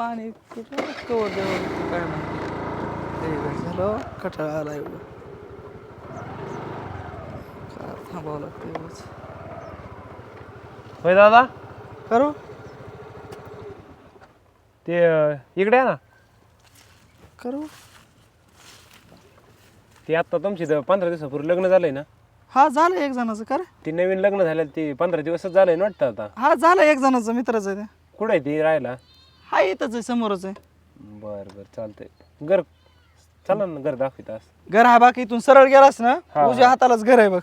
पाणी कुठं कवर देवं काय नाही झालं कटाळा आला एवढं. काय थांबावं लागतं एवढंच. होय दादा? करू? ते अं, इकडे आहे ना. करू? ते आत्ता तुमची द- पंधरा दिवसापूर्वी लग्न झालंय ना? हा झालं एक जणाचं कर. ते नवीन लग्न झालं ते पंधरा दिवसच झालंय ना वाटतं आता? हा झालं एक जणाचं मित्राचं ते. कुठं आहे ती राहायला? हा इथंच आहे समोरच आहे. बर बर चालतंय. घर चला ना घर दाखवित आज. घर हा बाकी इथून सरळ गेलास ना हा, उजव्या हातालाच घर आहे बघ.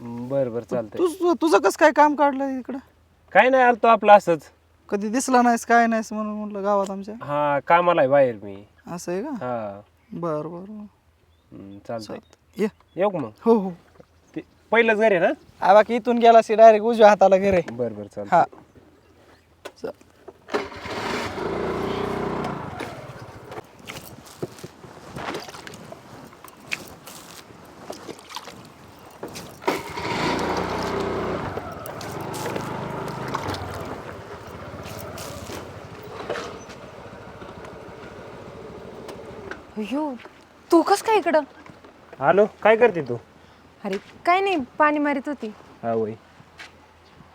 बर बर चालतंय. तुझ तुझं कसं काय काम काढलं इकडं? काय नाही आलतो आपलं असंच. कधी दिसला नाहीस काय नाहीस म्हणून म्हटलं गावात आमच्या. हा कामाला आहे बाहेर मी. असं आहे का? हा. बरं बरं. हम्म, चालतंय. ये. येऊ का मग? हो हो. ते पहिलंच घर आहे ना? हा बाकी इथून गेलास की डायरेक्ट उजव्या हाताला घर आहे. बर बर चालतंय. हा. अयो तू कस काय इकडं? हॅलो काय करते तू? अरे काय नाही पाणी मारित होती. हा वय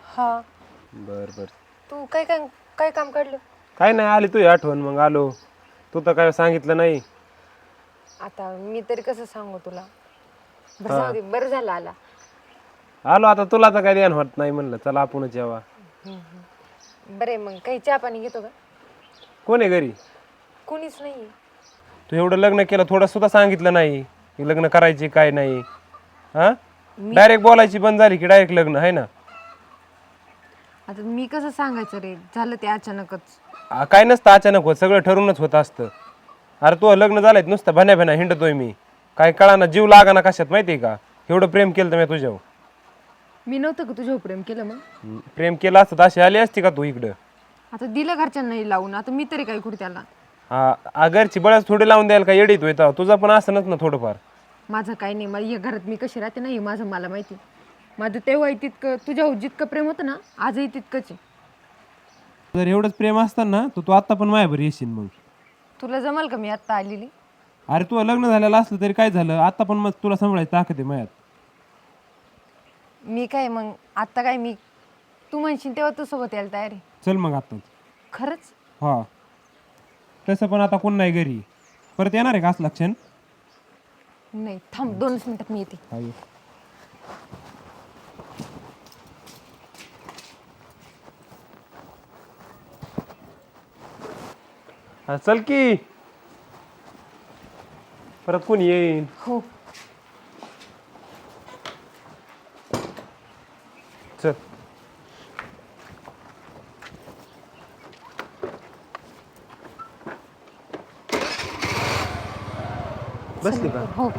हा. बर बर. तू काय काय काय काम काढलं? काय नाही आली तुझी आठवण मग आलो. तू तर काय सांगितलं नाही. आता मी तरी कसं सांगू तुला? बरं जाऊ दे बरं झालं आला. आलो आता तुला तर काय ध्यान होत नाही म्हणलं. चला आपणच यावा. बरे मग काही चहा पाणी घेतो का? कोण आहे घरी? कोणीच नाही तू एवढं लग्न केलं थोडं सुद्धा सांगितलं नाही. की लग्न करायचे काय नाही. हा? डायरेक्ट बोलायची बंद झाली की डायरेक्ट लग्न आहे ना? आता मी कसं सांगायचं रे? झालं ते अचानकच. आ, काय नसतं अचानक होत सगळं ठरूनच होत असतं. अरे तू लग्न झालंय नुसतं भण्या भण्या हिंडतोय मी. काय कळाना जीव लागाना कशात माहिती आहे का? एवढं प्रेम केलं तर मी तुझ्यावर. मी नव्हतं का तुझ्यावर प्रेम केलं मग? हम्म, प्रेम केलं असतं तर अशी आली असती का तू इकडं? आता दिलं घरच्यांना लावून आता मी तरी काय करू त्याला? आ, घरची बळच थोडी लावून द्यायला का? येडीत होता तुझं पण असनच ना थोडंफार. माझं काही नाही. मला या घरात मी कशी राहते ना हे माझं मला माहिती. माझं तेव्हाही तितकं तुझ्यावर जितकं प्रेम होतं ना आजही तितकंच आहे. जर एवढंच प्रेम असतं ना तर तू आता पण माझ्यावर येशील मग. तुला जमल का मी आत्ता आलेली? अरे तू लग्न झालेलं असलं तरी काय झालं? आता पण मग तुला सांभाळायची ताकद आहे माझ्यात मी काय मग आत्ता काय मी तू म्हणशील तेव्हा तू सोबत यायला तयार आहे. चल मग आताच. खरंच? हा. तसं पण आता कोण नाही घरी. परत येणार आहे का असं लक्षण? नाही थांब दोनच मिनिटात मी येते. हा चल की. परत कोण येईन? हो. बसली का? हो.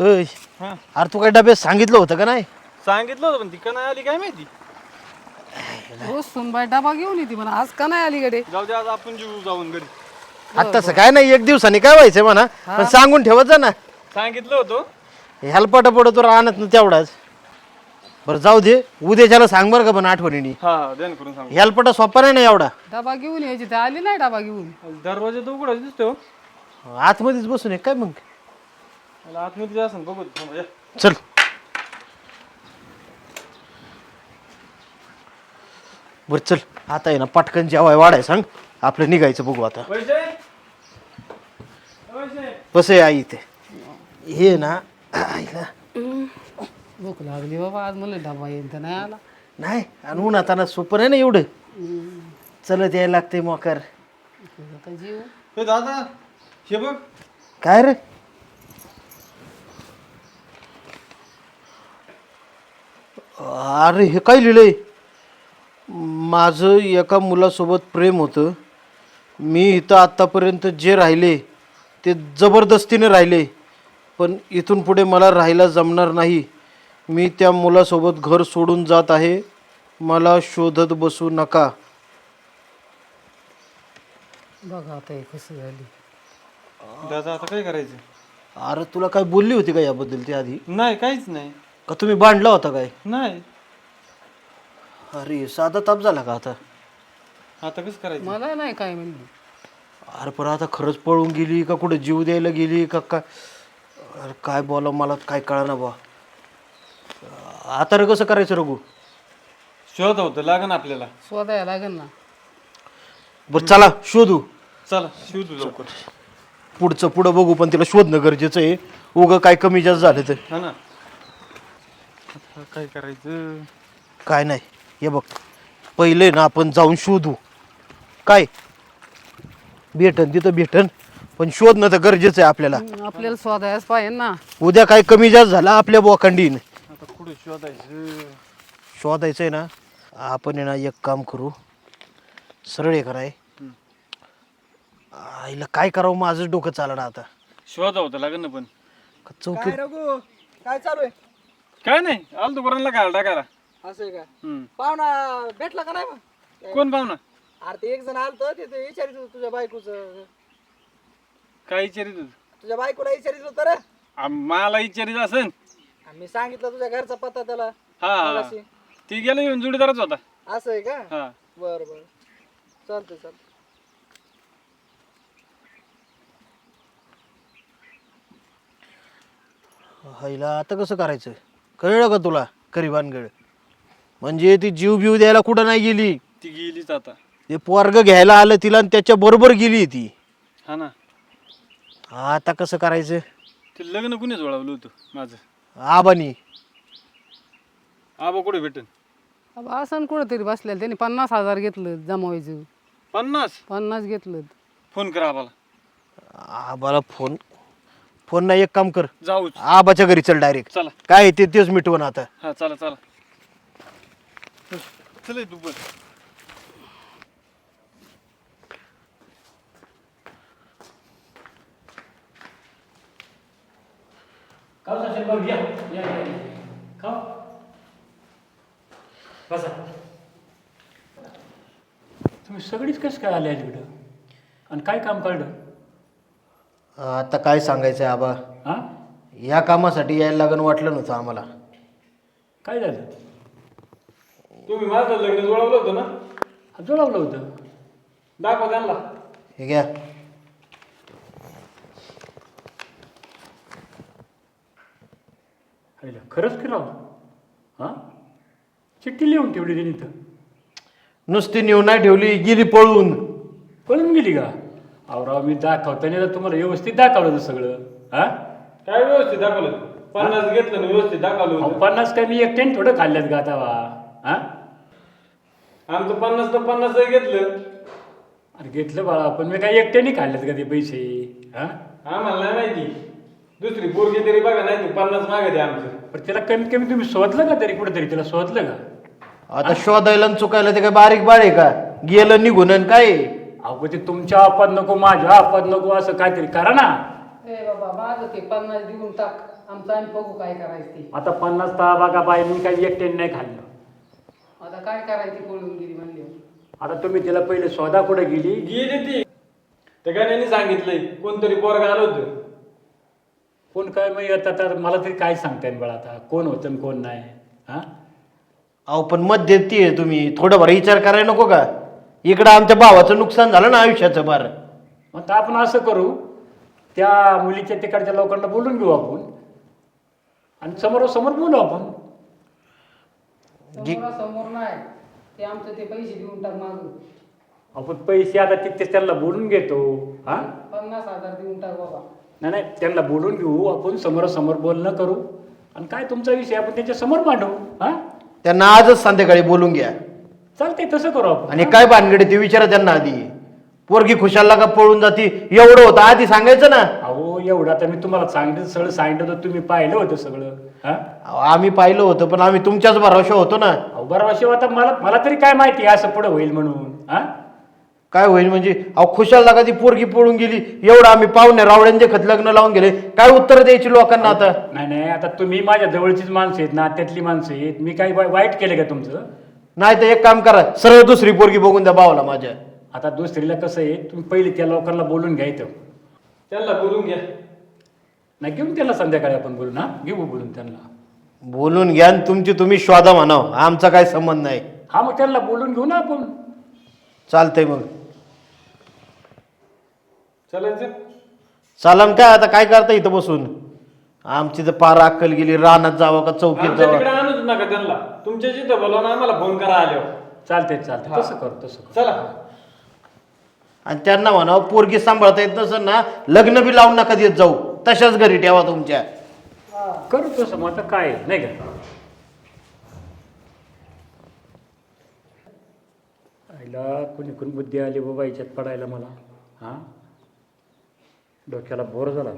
अरे तू काय डब्यात सांगितलं होतं का नाही? सांगितलं होतं पण ती का नाही आली काय माहिती? सुनबाई डबा घेऊन येते मला आज का नाही आली गडे? जाऊ दे आज आपण जीव जाऊन घरी. आता तसं काय नाही एक दिवसाने काय व्हायचं म्हणा. पण सांगून ठेवत जा ना. सांगितलं होतं. ह्याला पटापट तो आणत ना तेवढाच. बरं जाऊ दे. उद्याच्याला सांग बरं का पण आठवणीने. हा ध्यान करून सांग. ह्यालपटा सोपा नाही ना एवढा. डबा घेऊन यायची ते आली नाही डबा घेऊन. दरवाजा तो उघडाच दिसतो आतमध्येच बसून आहे काय मग? मला आतमध्ये असं बघू थांबा, या. चल. बर चल. आता आहे ना पटकन जेवाय वाढाय सांग. आपलं निघायचं बघू आता. कसं आहे आई ते हे ना आईला. भूक लागली बाबा आज मला डबा येईन तर नाही आला. नाही आणि उन्हात आणा सोपं आहे ना एवढं. चलत यायला लागते मोकर. आता जीव. हे दादा! हे बघ. काय रे? अरे हे काय लिहिलंय? माझं एका मुलासोबत प्रेम होतं. मी इथं आत्तापर्यंत जे राहिले ते जबरदस्तीने राहिले. पण इथून पुढे मला राहायला जमणार नाही. मी त्या मुलासोबत घर सोडून जात आहे. मला शोधत बसू नका. बघा आता हे कसं झाली दादा आता काय करायचं? अरे तुला काय बोलली होती का याबद्दल ती आधी? नाही काहीच नाही. का तुम्ही बांधला होता काय? नाही. अरे साधा ताप झाला का आता? आता कसं करायचं? मला नाही काय म्हणली. अरे पण आता खरंच पळून गेली का कुठं जीव द्यायला गेली का काय अरे काय बोला मला काय कळना बा आता रे कसं करायचं रघू? शोध होतं लागन आपल्याला. शोधायला लागेल ना. बरं चला शोधू. चला शोधू लवकर. पुढचं पुढं बघू पण तिला शोधणं गरजेचं आहे. उगं काय कमी जास्त झालं तर. हा ना. आता काय करायचं? काय नाही. हे बघ. पहिले ना आपण जाऊन शोधू. काय? भेटन तिथं भेटन. पण शोधणं तर गरजेचं आहे आपल्याला. आपल्याला शोधायच पाहिजे ना. उद्या काय कमी जास्त झाला आपल्या बोखंडीन आता कुठे शोधायचं? शोधायचं आहे ना. आपण आहे ना एक काम करू. सरळ हे कराय. आईला काय करावं? माझं डोकं चालणार आता. शोधा होतं लागन ना पण. चौकी रघु? काय चालू आहे? काय नाही आलो तू काय टाकायला असं आहे का? हम्म. पाहुणा भेटला का नाही मग? कोण पाहुणा? अरे ते एक जण आलतं ते ते विचारित होतं तुझ्या बायकोचं. काय विचारित होत? तुझ्या बायकोला विचारित होतं रे. मला विचारित असन. आणि मी सांगितलं तुझ्या घरचा पत्ता त्याला. हा हा. मगाशी. ती गेला येऊन जुडीदारच होता. असं आहे का? हा. बरं बरं. चालतंय चालतंय. हायला आता कसं करायचं? कळलं का तुला खरी भानगड म्हणजे ती जीव बिव द्यायला कुठं नाही गेली? ती गेलीच आता. ते पोरग घ्यायला आलं तिला आणि त्याच्या बरोबर गेली ती. हा ना. आता कसं करायचं? ते लग्न कुणीच वळवलं होतं माझं? आबानी. आबा कुठे भेटन? अब असं कुठंतरी बसलेलं त्यांनी पन्नास हजार घेतलं जमवायचं. पन्नास? पन्नास घेतलं. फोन करा आबाला. आबाला फोन फोन नाही एक काम कर. जाऊच. आबाच्या घरी चल डायरेक्ट चला. काय आहे ते तेच मिटवून आता. हा चला चला. चल तू पण खाऊ साहेब बघ या या या या. खाऊ. बसा. तुम्ही सगळीच कसं काय आले इकडं? आणि काय काम काढलं? आता काय सांगायचं आबा? हां? या कामासाठी यायला लागण वाटलं नव्हतं आम्हाला. काय झालं? तुम्ही माझं लग्न जुळवलं होतं ना? जुळवलं होतं. दाखवा त्यांना. हे घ्या. खरंच की राव हां? चिठ्ठी लिहून ठेवली त्यांनी इथं. नुसती नेऊ नाही ठेवली गेली पळून. पळून गेली का? अहो राव मी दाखवताना तर तुम्हाला व्यवस्थित दाखवलं होतं सगळं. हां? काय व्यवस्थित दाखवलं? पन्नास घेतलं ना व्यवस्थित दाखवलं अहो होतं. पन्नास काय मी एकट्याने थोडं खाल्ल्यात का आता वा? हां? आमचं पन्नास तर पन्नास घेतलं. अरे घेतलं बाळा पण मी काय एकट्याने खाल्ल्यात का ते पैसे? हां? आम्हाला नाही माहिती. दुसरी पोरगी तरी बघा नाही तू पन्नास मागते आमचं. पण त्याला कमीत कमी तुम्ही शोधलं का तरी कुठेतरी? त्याला शोधलं का? आता शोधायला आणि चुकायला ते काय बारीक बाळ आहे. का गेलं निघून आणि काय? अहो पण ते तुमच्या आपत नको माझ्या आपत नको असं काहीतरी करा ना. ए बाबा माझं ते पन्नास देऊन टाक. आमचं आम्ही बघू काय करायचं ते. आता पन्नास दहा बागा बाय मी काही एकट्याने नाही खाल्लं. आता काय करायची पळून गेली म्हणली. आता तुम्ही तिला पहिले शोधा कुठे गेली? गेली ती. त्या गाण्याने सांगितलंय कोणतरी पोरगा आलं होतं. कोण काय मग आता तर मला तरी काय सांगताय बळा आता? कोण होतं आणि कोण नाही? हा? अहो पण मध्यंती आहे तुम्ही थोडं बरं विचार करायला नको का? इकडं आमच्या भावाचं नुकसान झालं ना आयुष्याचं बार मग आता आपण असं करू त्या मुलीच्या तिकडच्या लोकांना बोलून घेऊ आपण. आणि समोरासमोर बोलू आपण. समोर समोर नाही ते आमचं ते पैसे देऊन टाक मागू आपण पैसे आता तिथे त्यांना बोलून घेतो हा? पन्नास हजार देऊन टाक बाबा. नाही नाही त्यांना बोलून घेऊ आपण समोरासमोर बोलणं करू. आणि काय तुमचा विषय आपण त्यांच्यासमोर मांडू हा? त्यांना आजच संध्याकाळी बोलून घ्या. चालतंय तसं करू आपण. आणि काय भानगडी ते विचारा त्यांना आधी. पोरगी खुशालला का पळून जाती. एवढं होतं आधी सांगायचं ना. अहो एवढं आता मी तुम्हाला सांगितलं सगळं सांगितलं होतं तुम्ही पाहिलं होतं सगळं. हा? अहो, आम्ही पाहिलं होतं पण आम्ही तुमच्याच भरोशा होतो ना. अहो बरं शिव आता मला मला तरी काय माहिती आहे असं पुढं होईल म्हणून. हा? काय होईल म्हणजे अहो खुशालला का ती पोरगी पळून गेली. एवढं आम्ही पाहुणे रावड्यांचे खत लग्न लावून गेले. काय उत्तर द्यायची लोकांना आता? नाही नाही आता तुम्ही माझ्या जवळचीच माणसं आहेत ना त्यातली माणसं आहेत. मी काही वाई- वाईट केलं का तुमचं? नाही तर एक काम करा सरळ दुसरी पोरगी बघून द्या भावाला माझ्या. आता दुसरीला कसं आहे तुम्ही पहिले त्या लोकांना बोलून घ्यायचं त्यांना बोलून घ्या. नाही घेऊन त्याला संध्याकाळी आपण बोलू ना घेऊ बोलून त्यांना. बोलून घ्या आणि तुमची तुम्ही शोधा म्हणाव आमचा काय संबंध नाही. हा मग त्यांना बोलून घेऊ ना आपण. चालतंय मग. चालायचं चालन काय आता काय करता इथं बसून? आमची तर पार अक्कल गेली रानात जावं का चौकीत जावं? नका त्यांना. तुमच्या जिथं बोलवा ना आम्हाला फोन करा आल्यावर. चालते चालते तसं कर तसं कर. चला. आणि त्यांना म्हणावं पोरगी सांभाळता येत नसेल ना लग्न बी लावून नका देत जाऊ. तशाच घरी ठेवा तुमच्या. करू तसं मग आता काय आहे, नाही का? आईला कुणी कुणी बुद्धी आली बाबा याच्यात पडायला मला. हां? डोक्याला बोर झाला.